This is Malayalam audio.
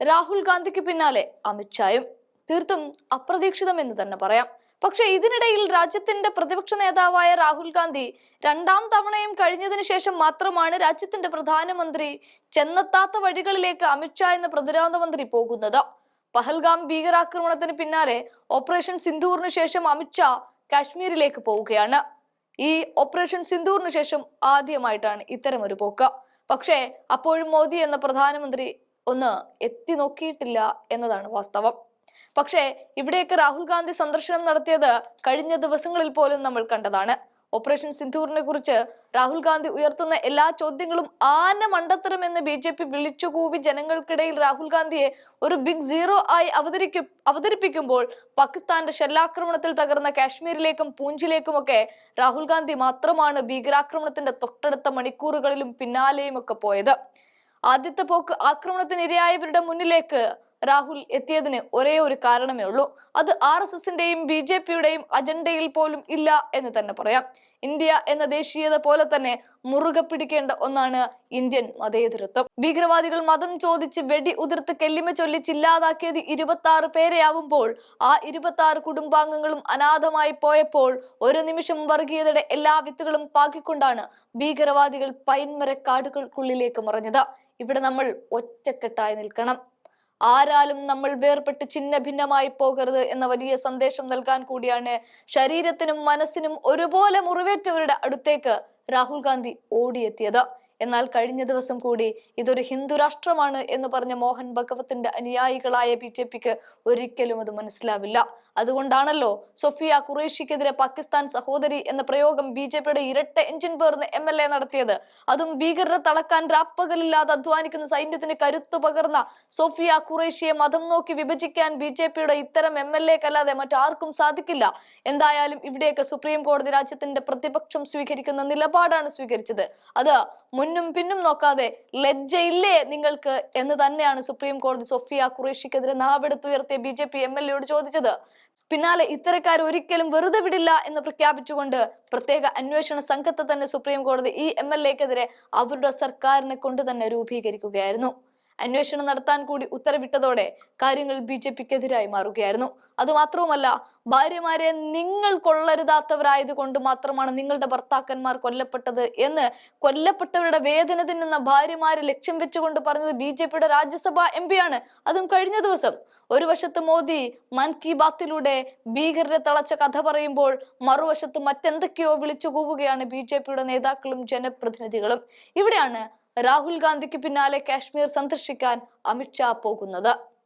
രാഹുൽ ഗാന്ധിക്ക് പിന്നാലെ അമിത്ഷായും തീർത്തും അപ്രതീക്ഷിതം എന്ന് തന്നെ പറയാം. പക്ഷെ ഇതിനിടയിൽ രാജ്യത്തിന്റെ പ്രതിപക്ഷ നേതാവായ രാഹുൽ ഗാന്ധി രണ്ടാം തവണയും കഴിഞ്ഞതിന് ശേഷം മാത്രമാണ് രാജ്യത്തിന്റെ പ്രധാനമന്ത്രി ചെന്നെത്താത്ത വഴികളിലേക്ക് അമിത്ഷാ എന്ന പ്രതിരോധ മന്ത്രി പോകുന്നത്. പഹൽഗാം ഭീകരാക്രമണത്തിന് പിന്നാലെ ഓപ്പറേഷൻ സിന്ദൂറിന് ശേഷം അമിത്ഷാ കാശ്മീരിലേക്ക് പോവുകയാണ്. ഈ ഓപ്പറേഷൻ സിന്ദൂറിന് ശേഷം ആദ്യമായിട്ടാണ് ഇത്തരം ഒരു പോക്ക്. പക്ഷേ അപ്പോഴും മോദി എന്ന പ്രധാനമന്ത്രി ഒന്ന് എത്തി നോക്കിയിട്ടില്ല എന്നതാണ് വാസ്തവം. പക്ഷേ ഇവിടെയൊക്കെ രാഹുൽ ഗാന്ധി സന്ദർശനം നടത്തിയത് കഴിഞ്ഞ ദിവസങ്ങളിൽ പോലും നമ്മൾ കണ്ടതാണ്. ഓപ്പറേഷൻ സിന്ധൂറിനെ കുറിച്ച് രാഹുൽ ഗാന്ധി ഉയർത്തുന്ന എല്ലാ ചോദ്യങ്ങളും ആന മണ്ടത്തരം എന്ന് ബി ജെ പി വിളിച്ചുകൂവി ജനങ്ങൾക്കിടയിൽ രാഹുൽ ഗാന്ധിയെ ഒരു ബിഗ് സീറോ ആയി അവതരിക്കും അവതരിപ്പിക്കുമ്പോൾ പാകിസ്ഥാന്റെ ഷെല്ലാക്രമണത്തിൽ തകർന്ന കാശ്മീരിലേക്കും പൂഞ്ചിലേക്കുമൊക്കെ രാഹുൽ ഗാന്ധി മാത്രമാണ് ഭീകരാക്രമണത്തിന്റെ തൊട്ടടുത്ത മണിക്കൂറുകളിലും പിന്നാലെയും ഒക്കെ പോയത്. ആദ്യത്തെ പോക്ക് ആക്രമണത്തിന് ഇരയായവരുടെ മുന്നിലേക്ക് രാഹുൽ എത്തിയതിന് ഒരേ ഒരു കാരണമേ ഉള്ളൂ. അത് ആർ എസ് എസിന്റെയും ബി ജെ പിയുടെയും അജണ്ടയിൽ പോലും ഇല്ല എന്ന് തന്നെ പറയാം. ഇന്ത്യ എന്ന ദേശീയത പോലെ തന്നെ മുറുകെ പിടിക്കേണ്ട ഒന്നാണ് ഇന്ത്യൻ മതേതരത്വം. ഭീകരവാദികൾ മതം ചോദിച്ച് വെടി ഉതിർത്ത് കെല്ലിമ ചൊല്ലിച്ചില്ലാതാക്കിയത് ഇരുപത്തി ആറ് പേരെയാവുമ്പോൾ ആ ഇരുപത്തി ആറ് കുടുംബാംഗങ്ങളും അനാഥമായി പോയപ്പോൾ ഒരു നിമിഷം വർഗീയതയുടെ എല്ലാ വിത്തുകളും പാകിക്കൊണ്ടാണ് ഭീകരവാദികൾ പൈൻമര കാടുകൾക്കുള്ളിലേക്ക് മറഞ്ഞത്. ഇവിടെ നമ്മൾ ഒറ്റക്കെട്ടായി നിൽക്കണം. ആരാലും നമ്മൾ വേർപെട്ട് ചിന്ന ഭിന്നമായി പോകരുത് എന്ന വലിയ സന്ദേശം നൽകാൻ കൂടിയാണ് ശരീരത്തിനും മനസ്സിനും ഒരുപോലെ മുറിവേറ്റവരുടെ അടുത്തേക്ക് രാഹുൽ ഗാന്ധി ഓടിയെത്തിയത്. എന്നാൽ കഴിഞ്ഞ ദിവസം കൂടി ഇതൊരു ഹിന്ദു രാഷ്ട്രമാണ് എന്ന് പറഞ്ഞ മോഹൻ ഭഗവത്തിന്റെ അനുയായികളായ ബി ജെ പിക്ക് ഒരിക്കലും അത് മനസ്സിലാവില്ല. അതുകൊണ്ടാണല്ലോ സൊഫിയ ഖുറേഷിക്കെതിരെ പാകിസ്ഥാൻ സഹോദരി എന്ന പ്രയോഗം ബി ജെ പിയുടെ ഇരട്ട എഞ്ചിൻ പേർന്ന് എം എൽ എ നടത്തിയത്. അതും ഭീകരരെ തളക്കാൻ രാപ്പകലില്ലാതെ അധ്വാനിക്കുന്ന സൈന്യത്തിന് കരുത്തു പകർന്ന സോഫിയ ഖുറേഷിയെ മതം നോക്കി വിഭജിക്കാൻ ബി ജെ പിയുടെ ഇത്തരം എം എൽ എക്കല്ലാതെ മറ്റാർക്കും സാധിക്കില്ല. എന്തായാലും ഇവിടെയൊക്കെ സുപ്രീം കോടതി രാജ്യത്തിന്റെ പ്രതിപക്ഷം സ്വീകരിക്കുന്ന നിലപാടാണ് സ്വീകരിച്ചത്. അത് മുന്നും പിന്നും നോക്കാതെ ലജ്ജയില്ലേ നിങ്ങൾക്ക് എന്ന് തന്നെയാണ് സുപ്രീം കോടതി സൊഫിയ ഖുറേഷിക്കെതിരെ നാവെടുത്തുയർത്തിയ B J P M L എയോട് ചോദിച്ചത്. പിന്നാലെ ഇത്തരക്കാർ ഒരിക്കലും വെറുതെ വിടില്ല എന്ന് പ്രഖ്യാപിച്ചുകൊണ്ട് പ്രത്യേക അന്വേഷണ സംഘത്തെ തന്നെ സുപ്രീം കോടതി ഈ എം എൽ എക്കെതിരെ അവരുടെ സർക്കാരിനെ കൊണ്ട് തന്നെ രൂപീകരിക്കുകയായിരുന്നു. അന്വേഷണം നടത്താൻ കൂടി ഉത്തരവിട്ടതോടെ കാര്യങ്ങൾ ബി ജെ പിക്കെതിരായി മാറുകയായിരുന്നു. അതുമാത്രവുമല്ല ഭാര്യമാരെ നിങ്ങൾ കൊള്ളരുതാത്തവരായത് കൊണ്ട് മാത്രമാണ് നിങ്ങളുടെ ഭർത്താക്കന്മാർ കൊല്ലപ്പെട്ടത് എന്ന് കൊല്ലപ്പെട്ടവരുടെ വേദന തിന്നുന്ന ഭാര്യമാരെ ലക്ഷ്യം വെച്ചുകൊണ്ട് പറഞ്ഞത് ബി ജെ പിയുടെ രാജ്യസഭാ എം ആണ് അതും കഴിഞ്ഞ ദിവസം ഒരു വശത്ത് മോദി മൻ കി ബാത്തിലൂടെ ഭീകരരെ തളച്ച കഥ പറയുമ്പോൾ മറുവശത്ത് മറ്റെന്തൊക്കെയോ വിളിച്ചു കൂവുകയാണ് ബി ജെ പിയുടെ നേതാക്കളും ജനപ്രതിനിധികളും. ഇവിടെയാണ് രാഹുൽ ഗാന്ധിക്ക് പിന്നാലെ കാശ്മീർ സന്ദർശിക്കാൻ അമിത്ഷാ പോകുന്നത്.